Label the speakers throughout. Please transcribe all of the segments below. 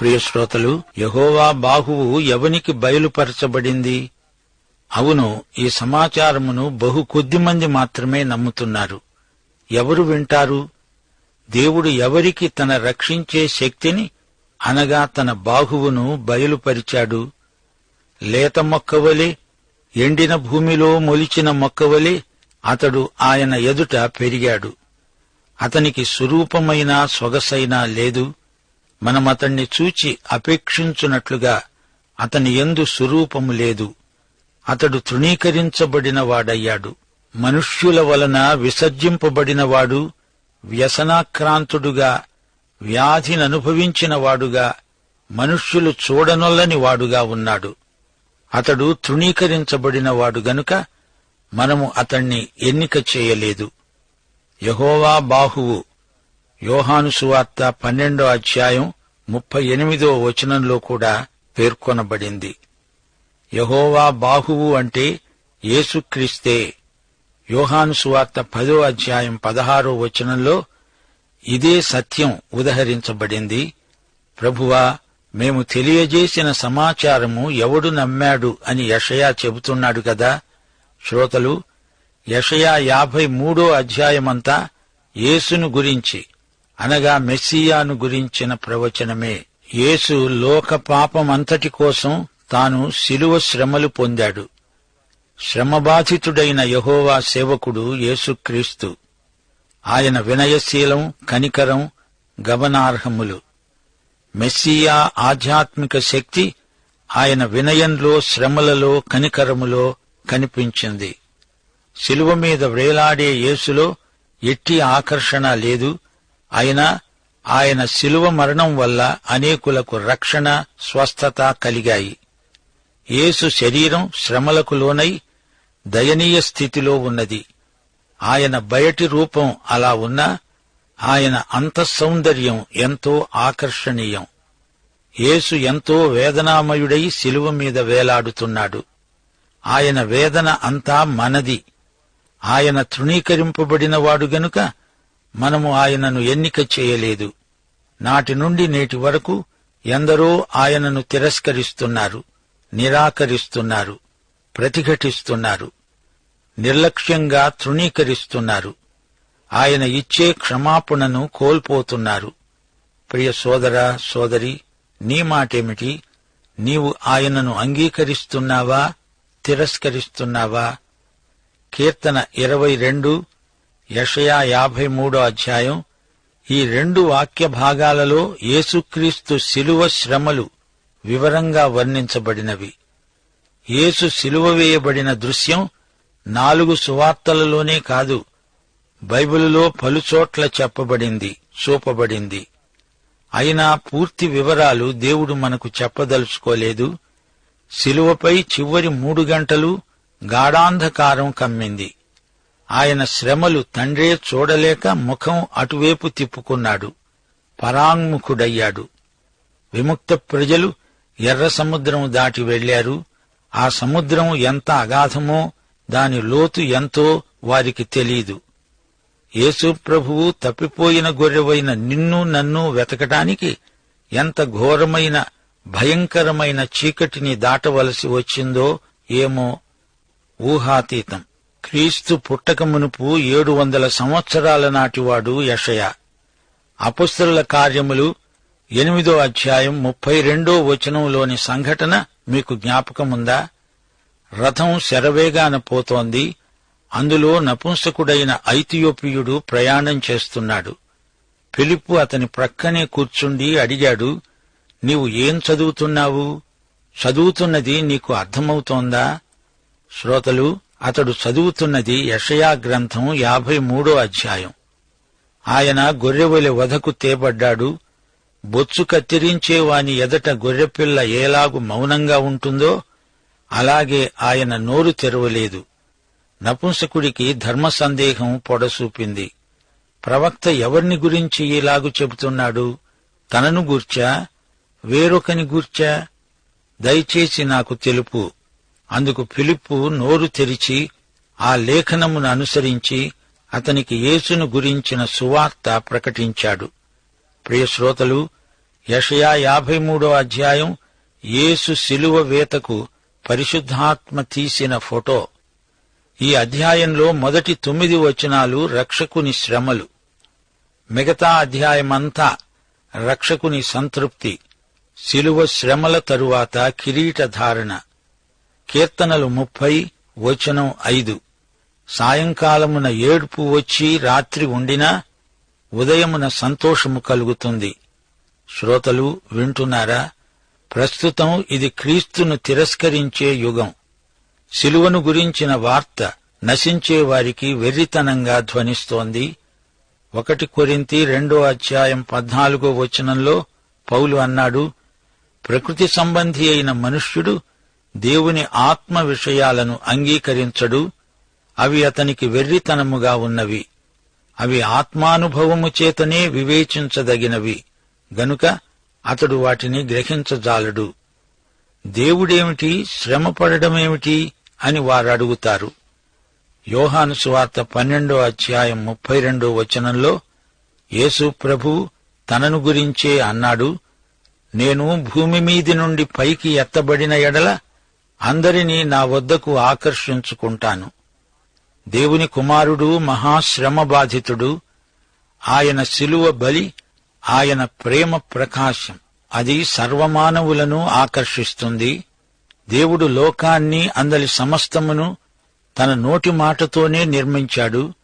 Speaker 1: ప్రియశ్రోతలు యహోవా బాహువు ఎవనికి బయలుపరచబడింది? అవును ఈ సమాచారమును బహు కొద్ది మంది మాత్రమే నమ్ముతున్నారు. ఎవరు వింటారు? దేవుడు ఎవరికి తన రక్షించే శక్తిని అనగా తన బాహువును బయలుపరిచాడు. లేత మొక్కవలే ఎండిన భూమిలో మొలిచిన మొక్కవలే అతడు ఆయన ఎదుట పెరిగాడు. అతనికి స్వరూపమైన సొగసైనా లేదు. మనమతణ్ణి చూచి అపేక్షించునట్లుగా అతని ఎందు స్వరూపము లేదు. అతడు తృణీకరించబడిన వాడయ్యాడు మనుష్యుల వలన విసర్జింపబడినవాడు వ్యసనాక్రాంతుడుగా వ్యాధిననుభవించినవాడుగా మనుష్యులు చూడనొల్లని వాడుగా ఉన్నాడు. అతడు తృణీకరించబడినవాడు గనుక మనము అతణ్ణి ఎన్నిక చేయలేదు. యహోవా బాహువు యోహాను సువార్త పన్నెండో అధ్యాయం ముప్పై ఎనిమిదో వచనంలో కూడా పేర్కొనబడింది. యహోవా బాహువు అంటే యేసుక్రీస్తే. యోహాను సువార్త పదో అధ్యాయం పదహారో వచనంలో ఇదే సత్యం ఉదహరించబడింది. ప్రభువా మేము తెలియజేసిన సమాచారము ఎవడు నమ్మాడు అని యషయా చెబుతున్నాడు కదా? శ్రోతలు యషయా యాభై మూడో అధ్యాయమంతా యేసును గురించి. అనగా మెస్సియాను గురించిన ప్రవచనమే. యేసు లోక పాపమంతటి కోసం తాను శిలువ శ్రమలు పొందాడు. శ్రమబాధితుడైన యహోవా సేవకుడు యేసుక్రీస్తు. ఆయన వినయశీలం కనికరం గమనార్హములు. మెస్సియా ఆధ్యాత్మిక శక్తి ఆయన వినయంలో శ్రమలలో కనికరములో కనిపించింది. శిలువ మీద వేలాడే యేసులో ఎట్టి ఆకర్షణ లేదు. అయినా ఆయన శిలువ మరణం వల్ల అనేకులకు రక్షణ స్వస్థత కలిగాయి. యేసు శరీరం శ్రమలకు లోనై దయనీయ స్థితిలో ఉన్నది. ఆయన బయటి రూపం అలా ఉన్నా ఆయన అంతఃసౌందర్యం ఎంతో ఆకర్షణీయం. యేసు ఎంతో వేదనామయుడై శిలువ మీద వేలాడుతున్నాడు. ఆయన వేదన అంతా మనది. ఆయన తృణీకరింపబడినవాడు గనుక మనము ఆయనను ఎన్నిక చేయలేదు. నాటి నుండి నేటి వరకు ఎందరో ఆయనను తిరస్కరిస్తున్నారు నిరాకరిస్తున్నారు ప్రతిఘటిస్తున్నారు నిర్లక్ష్యంగా తృణీకరిస్తున్నారు. ఆయన ఇచ్చే క్షమాపణను కోల్పోతున్నారు. ప్రియ సోదర సోదరి నీ మాటేమిటి? నీవు ఆయనను అంగీకరిస్తున్నావా తిరస్కరిస్తున్నావా? కీర్తన ఇరవై రెండు యషయా యాభై మూడో అధ్యాయం. ఈ రెండు వాక్య భాగాలలో యేసుక్రీస్తు శిలువ శ్రమలు వివరంగా వర్ణించబడినవి. యేసు శిలువ వేయబడిన దృశ్యం నాలుగు సువార్తలలోనే కాదు బైబిలులో పలుచోట్ల చెప్పబడింది చూపబడింది. అయినా పూర్తి వివరాలు దేవుడు మనకు చెప్పదలుచుకోలేదు. శిలువపై చివరి మూడు గంటలు గాఢాంధకారం కమ్మింది. ఆయన శ్రమలు తండ్రే చూడలేక ముఖం అటువైపు తిప్పుకున్నాడు. పరాంగుఖుడయ్యాడు విముక్త ప్రజలు ఎర్ర సముద్రం దాటి వెళ్ళారు ఆ సముద్రం ఎంత అగాధమో దాని లోతు ఎంతో వారికి తెలీదు. యేసుప్రభువు తప్పిపోయిన గొర్రెవైన నిన్ను నన్ను వెతకటానికి ఎంత ఘోరమైన భయంకరమైన చీకటిని దాటవలసి వచ్చిందో ఏమో ఊహాతీతం. క్రీస్తు పుట్టక మునుపు ఏడు వందల సంవత్సరాల నాటివాడు యషయ. అపుస్తరుల కార్యములు ఎనిమిదో అధ్యాయం ముప్పై రెండో వచనంలోని సంఘటన మీకు జ్ఞాపకముందా? రథం శరవేగాన పోతోంది. అందులో నపుంసకుడైన ఐతియోపియుడు ప్రయాణం చేస్తున్నాడు. ఫిలిప్పు అతని ప్రక్కనే కూర్చుండి అడిగాడు నీవు ఏం చదువుతున్నావు? చదువుతున్నది నీకు అర్థమవుతోందా? శ్రోతలు అతడు చదువుతున్నది యషయా గ్రంథం యాభై మూడో అధ్యాయం. ఆయన గొర్రెవలి వధకు తేబడ్డాడు బొచ్చు కత్తిరించే వాని ఎదట గొర్రెపిల్ల ఏలాగు మౌనంగా ఉంటుందో అలాగే ఆయన నోరు తెరవలేదు. నపుంసకుడికి ధర్మ సందేహం పొడసూపింది. ప్రవక్త ఎవరిని గురించి ఇలాగు చెబుతున్నాడు? తనను గూర్చా? వేరొకని గూర్చా? దయచేసి నాకు తెలుపు. అందుకు ఫిలిప్పు నోరు తెరిచి ఆ లేఖనమును అనుసరించి అతనికి యేసును గురించిన సువార్త ప్రకటించాడు. ప్రియశ్రోతలు యషయా యాభై మూడో అధ్యాయం యేసు శిలువ వేతకు పరిశుద్ధాత్మ తీసిన ఫోటో. ఈ అధ్యాయంలో మొదటి తొమ్మిది వచనాలు రక్షకుని శ్రమలు. మిగతా అధ్యాయమంతా రక్షకుని సంతృప్తి శిలువ శ్రమల తరువాత కిరీట ధారణ కీర్తనలు ముప్పై వచనం ఐదు. సాయంకాలమున ఏడుపు వచ్చి రాత్రి ఉండినా ఉదయమున సంతోషము కలుగుతుంది. శ్రోతలు వింటున్నారా? ప్రస్తుతం ఇది క్రీస్తును తిరస్కరించే యుగం. శిలువను గురించిన వార్త నశించే వారికి వెర్రితనంగా ధ్వనిస్తోంది. ఒకటి కొరింతి రెండో అధ్యాయం పద్నాలుగో వచనంలో పౌలు అన్నాడు ప్రకృతి సంబంధి అయిన మనుష్యుడు దేవుని ఆత్మ విషయాలను అంగీకరించడు. అవి అతనికి వెర్రితనముగా ఉన్నవి. అవి ఆత్మానుభవము చేతనే వివేచించదగినవి. గనుక అతడు వాటిని గ్రహించజాలడు. దేవుడేమిటి? శ్రమపడమేమిటి అని వారు అడుగుతారు యోహాను సువార్త పన్నెండో అధ్యాయం ముప్పై రెండో వచనంలో యేసు ప్రభు తనను గురించే అన్నాడు. నేను భూమి మీది నుండి పైకి ఎత్తబడిన ఎడల అందరినీ నా వద్దకు ఆకర్షించుకుంటాను. దేవుని కుమారుడు మహాశ్రమ బాధితుడు ఆయన శిలువ బలి ఆయన ప్రేమ ప్రకాశం. అది సర్వమానవులను ఆకర్షిస్తుంది. దేవుడు లోకాన్ని అందలి సమస్తమును తన నోటి మాటతోనే నిర్మించాడు.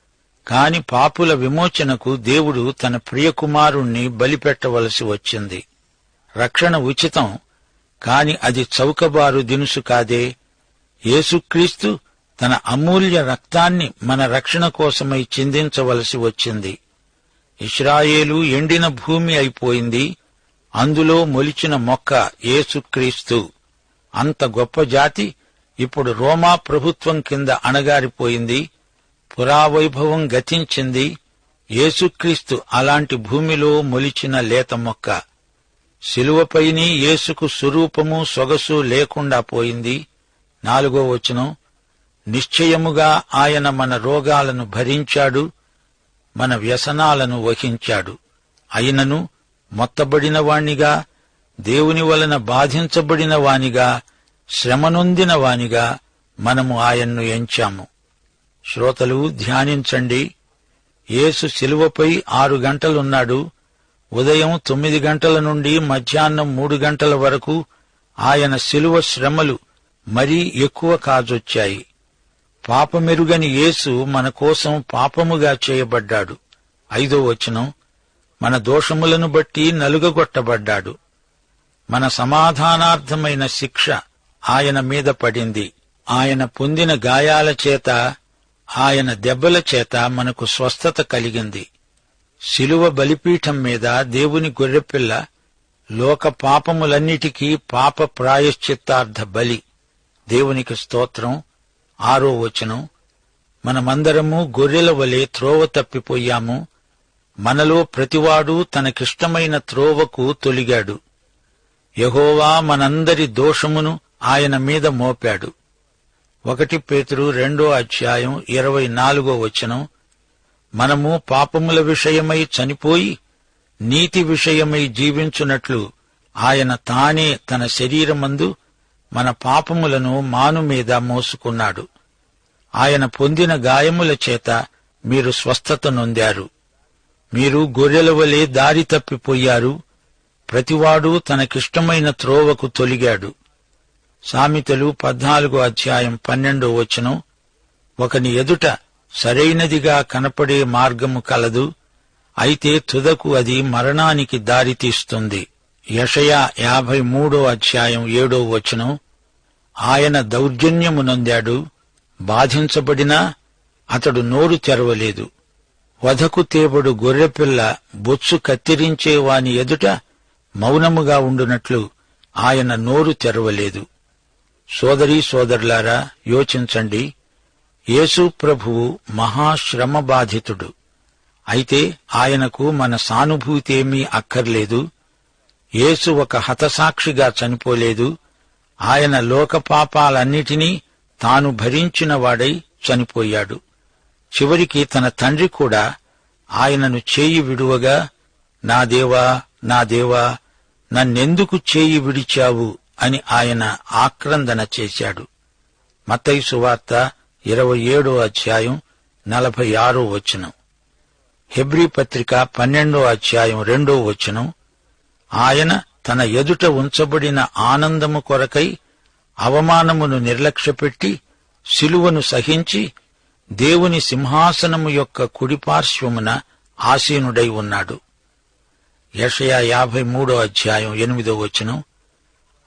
Speaker 1: కాని పాపుల విమోచనకు దేవుడు తన ప్రియకుమారుణ్ణి బలిపెట్టవలసి వచ్చింది. రక్షణ ఉచితం. కాని అది చౌకబారు దినుసు కాదే. యేసుక్రీస్తు తన అమూల్య రక్తాన్ని మన రక్షణ కోసమై చిందించవలసి వచ్చింది. ఇస్రాయేలు ఎండిన భూమి అయిపోయింది. అందులో మొలిచిన మొక్క యేసుక్రీస్తు. అంత గొప్ప జాతి ఇప్పుడు రోమా ప్రభుత్వం కింద అణగారిపోయింది. పురావైభవం గతించింది. యేసుక్రీస్తు అలాంటి భూమిలో మొలిచిన లేత మొక్క. శిలువపైని యేసుకు స్వరూపము సొగసు లేకుండా పోయింది. నాలుగో వచనం. నిశ్చయముగా ఆయన మన రోగాలను భరించాడు మన వ్యసనాలను వహించాడు. అయినను మొత్తబడిన వాణిగా దేవుని వలన బాధించబడిన వానిగా శ్రమనొందిన వానిగా మనము ఆయన్ను ఎంచాము. శ్రోతలు ధ్యానించండి. యేసు శిలువపై ఆరు గంటలున్నాడు. ఉదయం తొమ్మిది గంటల నుండి మధ్యాహ్నం మూడు గంటల వరకు ఆయన శిలువ శ్రమలు మరీ ఎక్కువ కాజొచ్చాయి. పాపమెరుగని యేసు మన కోసం పాపముగా చేయబడ్డాడు. ఐదో వచనం మన దోషములను బట్టి నలుగగొట్టబడ్డాడు. మన సమాధానార్థమైన శిక్ష ఆయన మీద పడింది. ఆయన పొందిన గాయాల చేత ఆయన దెబ్బల చేత మనకు స్వస్థత కలిగింది. శిలువ బలిపీఠం మీద దేవుని గొర్రెపిల్ల లోక పాపములన్నిటికీ పాప ప్రాయశ్చిత్తార్థ బలి. దేవునికి స్తోత్రం. ఆరో వచనం. మనమందరము గొర్రెల వలె త్రోవ తప్పిపోయాము. మనలో ప్రతివాడు తనకిష్టమైన త్రోవకు తొలిగాడు. యహోవా మనందరి దోషమును ఆయన మీద మోపాడు. ఒకటి పేతురు రెండో అధ్యాయం ఇరవై నాలుగో వచనం. మనము పాపముల విషయమై చనిపోయి నీతి విషయమై జీవించున్నట్లు ఆయన తానే తన శరీరమందు మన పాపములను మాను మీద మోసుకున్నాడు. ఆయన పొందిన గాయముల చేత మీరు స్వస్థత నొందారు. మీరు గొర్రెల వలె దారి తప్పిపోయారు. ప్రతివాడు తనకిష్టమైన త్రోవకు తొలిగాడు. సామెతలు పద్నాలుగో అధ్యాయం పన్నెండో వచనం ఒకని ఎదుట సరైనదిగా కనపడే మార్గము కలదు అయితే తుదకు అది మరణానికి దారితీస్తుంది యషయా యాభై మూడో అధ్యాయం ఏడో వచనం ఆయన దౌర్జన్యము నొందాడు బాధించబడినా అతడు నోరు తెరవలేదు. వధకు తేబడు గొర్రెపిల్ల బొచ్చు కత్తిరించే వాని ఎదుట మౌనముగా ఉండునట్లు ఆయన నోరు తెరవలేదు. సోదరీ సోదరులారా యోచించండి. యేసు ప్రభువు మహాశ్రమ బాధితుడు అయితే ఆయనకు మన సానుభూతేమీ అక్కర్లేదు. యేసు ఒక హతసాక్షిగా చనిపోలేదు. ఆయన లోకపాపాలన్నిటినీ తాను భరించిన వాడై చనిపోయాడు. చివరికి తన తండ్రి కూడా ఆయనను చేయి విడువగా నా దేవా నా దేవా నన్నెందుకు చేయి విడిచావు? అని ఆయన ఆక్రందన చేశాడు. మతైసు సువార్త ఇరవై ఏడో అధ్యాయం నలభై ఆరో వచనం. హెబ్రీ పత్రిక పన్నెండో అధ్యాయం రెండో వచనం. ఆయన తన ఎదుట ఉంచబడిన ఆనందము కొరకై అవమానమును నిర్లక్ష్యపెట్టి శిలువను సహించి దేవుని సింహాసనము యొక్క కుడిపార్శ్వమున ఆసీనుడై ఉన్నాడు. యషయా యాభై మూడో అధ్యాయం ఎనిమిదో వచనం.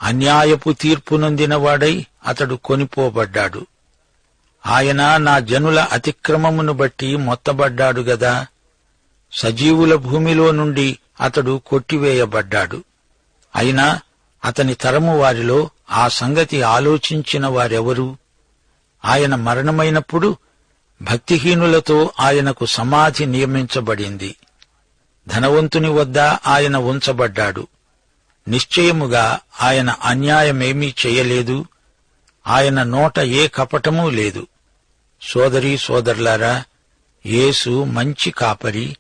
Speaker 1: అన్యాయపు తీర్పు నొందినవాడై అతడు కొనిపోబడ్డాడు. ఆయన నా జనుల అతిక్రమమును బట్టి మొత్తబడ్డాడు గదా. సజీవుల భూమిలో నుండి అతడు కొట్టివేయబడ్డాడు. అయినా అతని తరము వారిలో ఆ సంగతి ఆలోచించిన వారెవరు? ఆయన మరణమైనప్పుడు భక్తిహీనులతో ఆయనకు సమాధి నియమించబడింది. ధనవంతుని వద్ద ఆయన ఉంచబడ్డాడు. నిశ్చయముగా ఆయన అన్యాయమేమీ చేయలేదు. ఆయన నోట ఏ కపటమూ లేదు. సోదరీ సోదరులారా యేసు మంచి కాపరి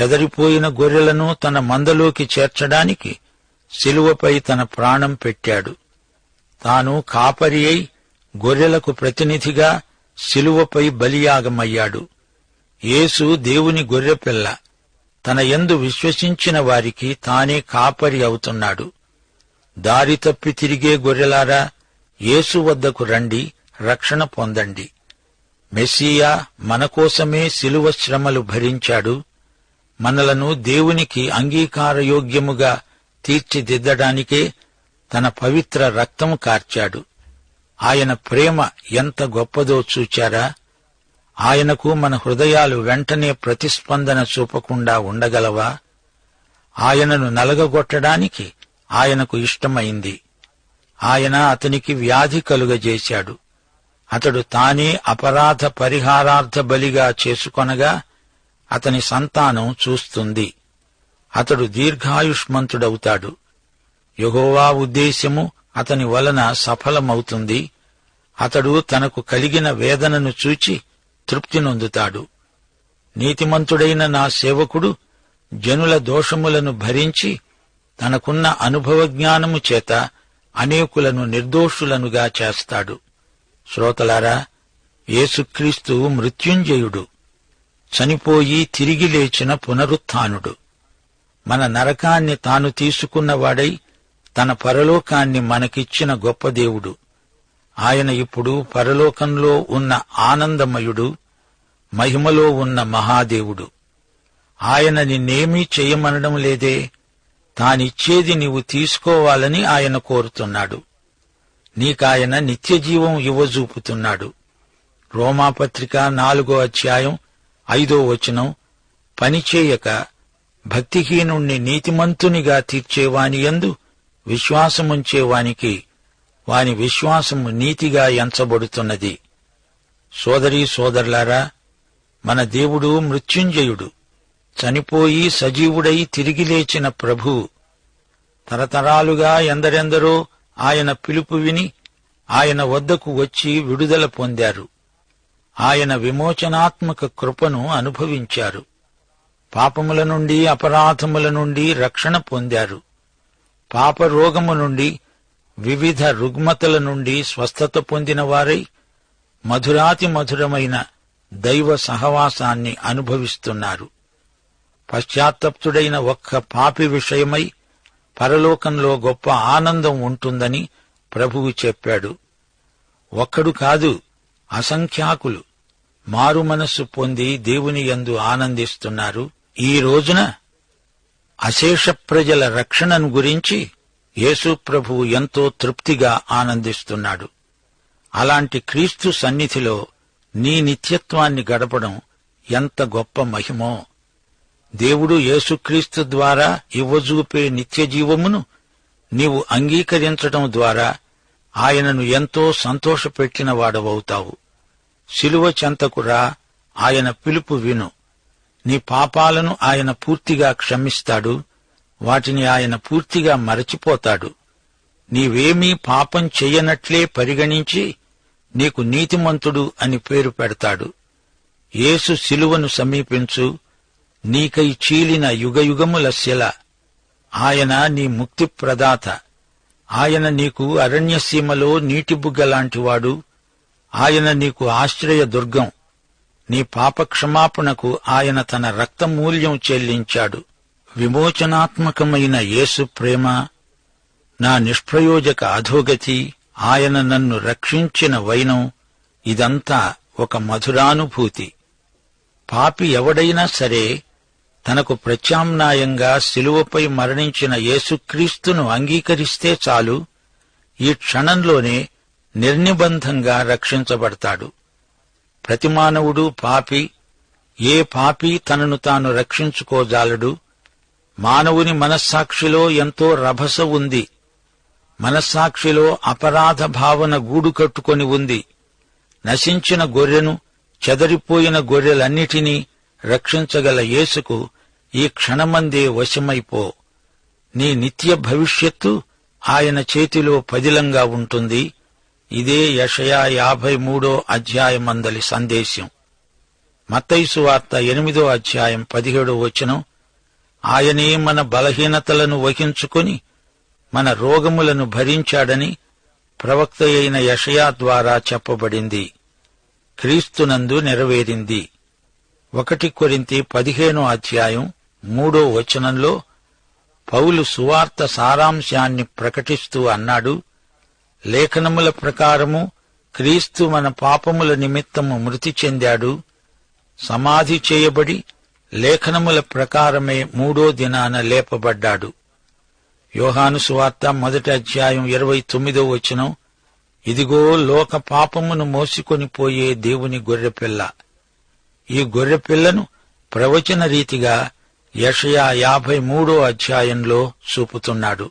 Speaker 1: చెదరిపోయిన గొర్రెలను తన మందలోకి చేర్చడానికి శిలువపై తన ప్రాణం పెట్టాడు. తాను కాపరి అయి గొర్రెలకు ప్రతినిధిగా శిలువపై బలియాగమయ్యాడు. యేసు దేవుని గొర్రెపిల్ల తన యందు విశ్వసించిన వారికి తానే కాపరి అవుతున్నాడు. దారి తప్పి తిరిగే గొర్రెలారా యేసు వద్దకు రండి రక్షణ పొందండి. మెస్సియా మనకోసమే శిలువ శ్రమలు భరించాడు. మనలను దేవునికి అంగీకారయోగ్యముగా తీర్చిదిద్దడానికే తన పవిత్ర రక్తము కార్చాడు. ఆయన ప్రేమ ఎంత గొప్పదో చూచారా? ఆయనకు మన హృదయాలు వెంటనే ప్రతిస్పందన చూపకుండా ఉండగలవా? ఆయనను నలగగొట్టడానికి ఆయనకు ఇష్టమైంది. ఆయన అతనికి వ్యాధి కలుగజేశాడు. అతడు తానే అపరాధ పరిహారార్థ బలిగా చేసుకొనగా అతని సంతానం చూస్తుంది. అతడు దీర్ఘాయుష్మంతుడవుతాడు. యహోవా ఉద్దేశ్యము అతని వలన సఫలమవుతుంది. అతడు తనకు కలిగిన వేదనను చూచి తృప్తి నొందుతాడు. నీతిమంతుడైన నా సేవకుడు జనుల దోషములను భరించి తనకున్న అనుభవ జ్ఞానము చేత అనేకులను నిర్దోషులనుగా చేస్తాడు. శ్రోతలారా యేసుక్రీస్తు మృత్యుంజయుడు చనిపోయి తిరిగి లేచిన పునరుత్నుడు మన నరకాన్ని తాను తీసుకున్నవాడై తన పరలోకాన్ని మనకిచ్చిన గొప్ప దేవుడు. ఆయన ఇప్పుడు పరలోకంలో ఉన్న ఆనందమయుడు మహిమలో ఉన్న మహాదేవుడు. ఆయన నిన్నేమీ చేయమనడం లేదే తానిచ్చేది నీవు తీసుకోవాలని ఆయన కోరుతున్నాడు. నీకాయన నిత్యజీవం ఇవ్వజూపుతున్నాడు. రోమాపత్రిక నాలుగో అధ్యాయం ఐదో వచనం పనిచేయక భక్తిహీనుణ్ణి నీతిమంతునిగా తీర్చేవాని యందు విశ్వాసముంచేవానికి వాని విశ్వాసము నీతిగా ఎంచబడుతున్నది. సోదరీ సోదరులారా మన దేవుడు మృత్యుంజయుడు. చనిపోయి సజీవుడై తిరిగి లేచిన ప్రభు తరతరాలుగా ఎందరెందరో ఆయన పిలుపు విని ఆయన వద్దకు వచ్చి విడుదల పొందారు. ఆయన విమోచనాత్మక కృపను అనుభవించారు. పాపముల నుండి అపరాధముల నుండి రక్షణ పొందారు. పాపరోగము నుండి వివిధ రుగ్మతల నుండి స్వస్థత పొందిన వారై మధురాతి మధురమైన దైవ సహవాసాన్ని అనుభవిస్తున్నారు. పశ్చాత్తప్తుడైన ఒక్క పాపి విషయమై పరలోకంలో గొప్ప ఆనందం ఉంటుందని ప్రభువు చెప్పాడు. ఒక్కడు కాదు అసంఖ్యాకులు మారు మనస్సు పొంది దేవుని యందు ఆనందిస్తున్నారు. ఈ రోజున అశేష ప్రజల రక్షణను గురించి యేసు ప్రభువు ఎంతో తృప్తిగా ఆనందిస్తున్నాడు. అలాంటి క్రీస్తు సన్నిధిలో నీ నిత్యత్వాన్ని గడపడం ఎంత గొప్ప మహిమో! దేవుడు యేసుక్రీస్తు ద్వారా ఇవ్వజూపే నిత్యజీవమును నీవు అంగీకరించటం ద్వారా ఆయనను ఎంతో సంతోషపెట్టిన వాడవవుతావు. శిలువ చెంతకురా ఆయన పిలుపు విను. నీ పాపాలను ఆయన పూర్తిగా క్షమిస్తాడు వాటిని ఆయన పూర్తిగా మరచిపోతాడు. నీవేమీ పాపం చెయ్యనట్లే పరిగణించి నీకు నీతిమంతుడు అని పేరు పెడతాడు. యేసు శిలువను సమీపించు నీకై చీలిన యుగయుగముల శిల ఆయన నీ ముక్తిప్రదాత. ఆయన నీకు అరణ్యసీమలో నీటిబుగ్గలాంటివాడు. ఆయన నీకు ఆశ్రయ దుర్గం నీ పాపక్షమాపణకు ఆయన తన రక్తమూల్యం చెల్లించాడు. విమోచనాత్మకమైన యేసు ప్రేమ. నా నిష్ప్రయోజక అధోగతి ఆయన నన్ను రక్షించిన వైనం. ఇదంతా ఒక మధురానుభూతి. పాపి ఎవడైనా సరే తనకు ప్రత్యామ్నాయంగా శిలువపై మరణించిన యేసుక్రీస్తును అంగీకరిస్తే చాలు ఈ క్షణంలోనే నిర్నిబంధంగా రక్షించబడతాడు. ప్రతి మానవుడు పాపి ఏ పాపి తనను తాను రక్షించుకోజాలడు? మానవుని మనస్సాక్షిలో ఎంతో రభస ఉంది. మనస్సాక్షిలో అపరాధ భావన గూడు కట్టుకొని ఉంది. నశించిన గొర్రెను చెదరిపోయిన గొర్రెలన్నిటినీ రక్షించగల యేసుకు ఈ క్షణమందే వశమైపో. నీ నిత్య భవిష్యత్తు ఆయన చేతిలో పదిలంగా ఉంటుంది. ఇదే యషయా యాభై మూడో అధ్యాయమందలి సందేశం. మత్తైసు వార్త ఎనిమిదో అధ్యాయం పదిహేడో వచనం. ఆయనే మన బలహీనతలను వహించుకొని మన రోగములను భరించాడని ప్రవక్త అయిన యషయా ద్వారా చెప్పబడింది. క్రీస్తునందు నెరవేరింది. ఒకటి కొరింతి పదిహేనో అధ్యాయం మూడో వచనంలో పౌలు సువార్త సారాంశాన్ని ప్రకటిస్తూ అన్నాడు లేఖనముల ప్రకారము క్రీస్తు మన పాపముల నిమిత్తము మృతి చెందాడు సమాధి చేయబడి లేఖనముల ప్రకారమే మూడో దినాన లేపబడ్డాడు. యోహాను సువార్త మొదటి అధ్యాయం ఇరవై తొమ్మిదో వచనం ఇదిగో లోక పాపమును మోసుకొని పోయే దేవుని గొర్రెపిల్ల. ఈ గొర్రెపిల్లను ప్రవచన రీతిగా యషయా యాభై మూడో అధ్యాయంలో చూపుతున్నాడు.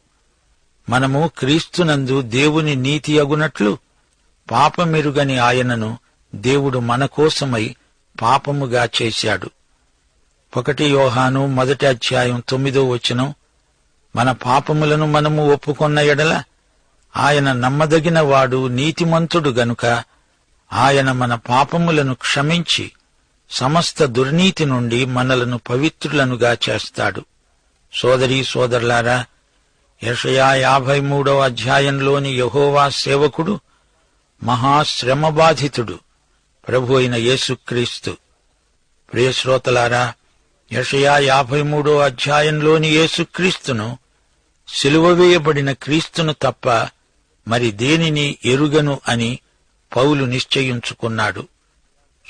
Speaker 1: మనము క్రీస్తునందు దేవుని నీతి అగునట్లు పాపమెరుగని ఆయనను దేవుడు మన కోసమై పాపముగా చేశాడు. ఒకటి యోహాను మొదటి అధ్యాయం తొమ్మిదో వచనం మన పాపములను మనము ఒప్పుకొన్న ఎడల ఆయన నమ్మదగిన వాడు నీతిమంతుడు గనుక ఆయన మన పాపములను క్షమించి సమస్త దుర్నీతి నుండి మనలను పవిత్రులనుగా చేస్తాడు. సోదరీ సోదరులారా యషయా యాభై మూడవ అధ్యాయంలోని యహోవా సేవకుడు మహాశ్రమబాధితుడు ప్రభు అయిన యేసుక్రీస్తు. ప్రియశ్రోతలారా యషయా యాభై మూడో అధ్యాయంలోని యేసుక్రీస్తును సిలువ వేయబడిన క్రీస్తును తప్ప మరి దేనిని ఎరుగను అని పౌలు నిశ్చయించుకున్నాడు.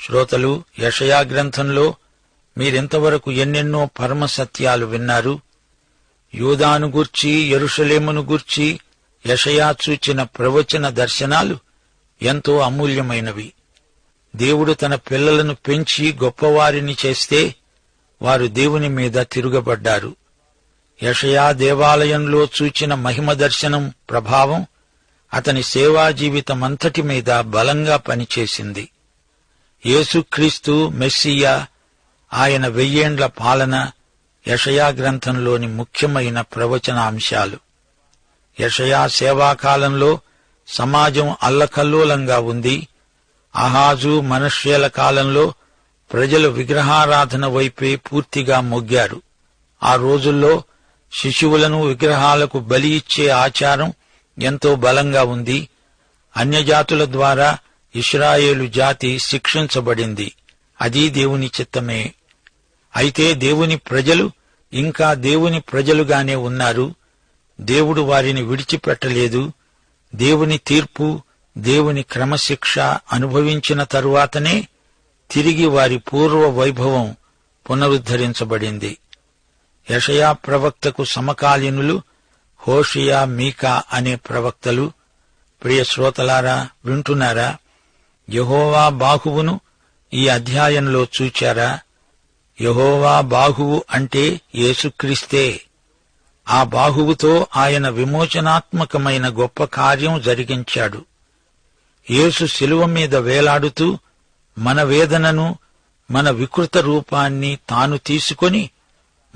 Speaker 1: శ్రోతలు యషయా గ్రంథంలో మీరింతవరకు ఎన్నెన్నో పరమ సత్యాలు విన్నారు. యూదాను గూర్చి ఎరుషలేమును గూర్చి యషయా చూచిన ప్రవచన దర్శనాలు ఎంతో అమూల్యమైనవి. దేవుడు తన పిల్లలను పెంచి గొప్పవారిని చేస్తే వారు దేవుని మీద తిరుగబడ్డారు. యషయా దేవాలయంలో చూచిన మహిమ దర్శనం ప్రభావం అతని సేవా జీవితమంతటి మీద బలంగా పనిచేసింది. యేసుక్రీస్తు మెస్సియా ఆయన వెయ్యేండ్ల పాలన యషయా గ్రంథంలోని ముఖ్యమైన ప్రవచనాంశాలు. యషయా సేవాకాలంలో సమాజం అల్లకల్లోలంగా ఉంది. అహాజు మనుష్యుల కాలంలో ప్రజలు విగ్రహారాధన వైపే పూర్తిగా మొగ్గారు. ఆ రోజుల్లో శిశువులను విగ్రహాలకు బలి ఇచ్చే ఆచారం ఎంతో బలంగా ఉంది. అన్యజాతుల ద్వారా ఇస్రాయేలు జాతి శిక్షించబడింది. అది దేవుని చిత్తమే. అయితే దేవుని ప్రజలు ఇంకా దేవుని ప్రజలుగానే ఉన్నారు. దేవుడు వారిని విడిచిపెట్టలేదు. దేవుని తీర్పు దేవుని క్రమశిక్ష అనుభవించిన తరువాతనే తిరిగి వారి పూర్వ వైభవం పునరుద్ధరించబడింది. యషయా ప్రవక్తకు సమకాలీనులు హోషియా మీకా అనే ప్రవక్తలు. ప్రియ శ్రోతలారా వింటున్నారా? యహోవా బాహువును ఈ అధ్యాయంలో చూచారా? యహోవా బాహువు అంటే యేసుక్రీస్తే. ఆ బాహువుతో ఆయన విమోచనాత్మకమైన గొప్ప కార్యం జరిగించాడు. యేసు శిలువ మీద వేలాడుతూ మన వేదనను మన వికృత రూపాన్ని తాను తీసుకొని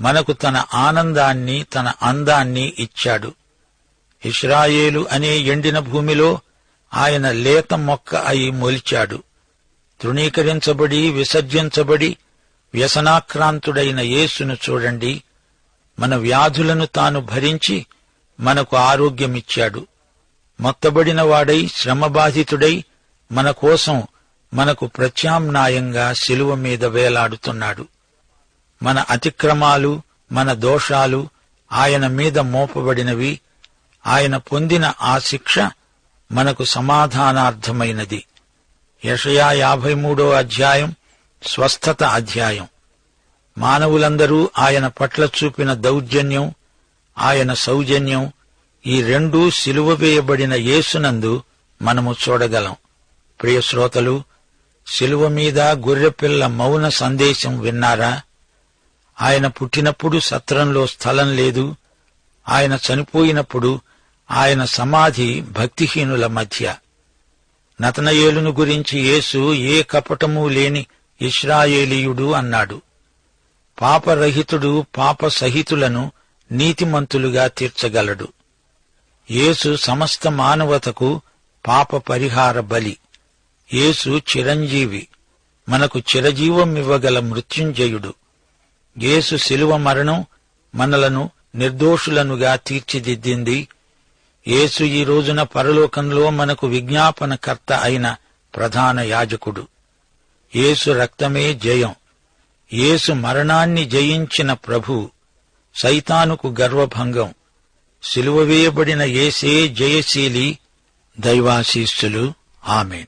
Speaker 1: మనకు తన ఆనందాన్ని తన అందాన్ని ఇచ్చాడు. ఇస్రాయేలు అనే ఎండిన భూమిలో ఆయన లేత మొక్క అయి మొలిచాడు. తృణీకరించబడి విసర్జించబడి వ్యసనాక్రాంతుడైన యేసును చూడండి. మన వ్యాధులను తాను భరించి మనకు ఆరోగ్యమిచ్చాడు. మొత్తబడిన వాడై శ్రమబాధితుడై మన కోసం మనకు ప్రత్యామ్నాయంగా శిలువ మీద వేలాడుతున్నాడు. మన అతిక్రమాలు మన దోషాలు ఆయన మీద మోపబడినవి. ఆయన పొందిన ఆ శిక్ష మనకు సమాధానార్థమైనది. యషయా యాభై మూడో అధ్యాయం స్వస్థత అధ్యాయం. మానవులందరూ ఆయన పట్ల చూపిన దౌర్జన్యం ఆయన సౌజన్యం ఈ రెండూ సిలువ వేయబడిన యేసునందు మనము చూడగలం. ప్రియశ్రోతలు సిలువ శిలువ మీద గొర్రెపిల్ల మౌన సందేశం విన్నారా? ఆయన పుట్టినప్పుడు సత్రంలో స్థలం లేదు ఆయన చనిపోయినప్పుడు ఆయన సమాధి భక్తిహీనుల మధ్య. నతనయేలును గురించి యేసు ఏ కపటమూ లేని ఇస్రాయేలీయుడు అన్నాడు. పాపరహితుడు పాప సహితులను నీతిమంతులుగా తీర్చగలడు. యేసు సమస్త మానవతకు పాప పరిహార బలి. యేసు చిరంజీవి మనకు చిరజీవమివ్వగల మృత్యుంజయుడు. యేసు శిలువ మరణం మనలను నిర్దోషులనుగా తీర్చిదిద్దింది యేసు ఈ రోజున పరలోకంలో మనకు విజ్ఞాపనకర్త అయిన ప్రధాన యాజకుడు. యేసు రక్తమే జయం. యేసు మరణాన్ని జయించిన ప్రభు సైతానుకు గర్వభంగం. సిలువ వేయబడిన యేసే జయశీలి దైవాశీస్సులు. ఆమెన్.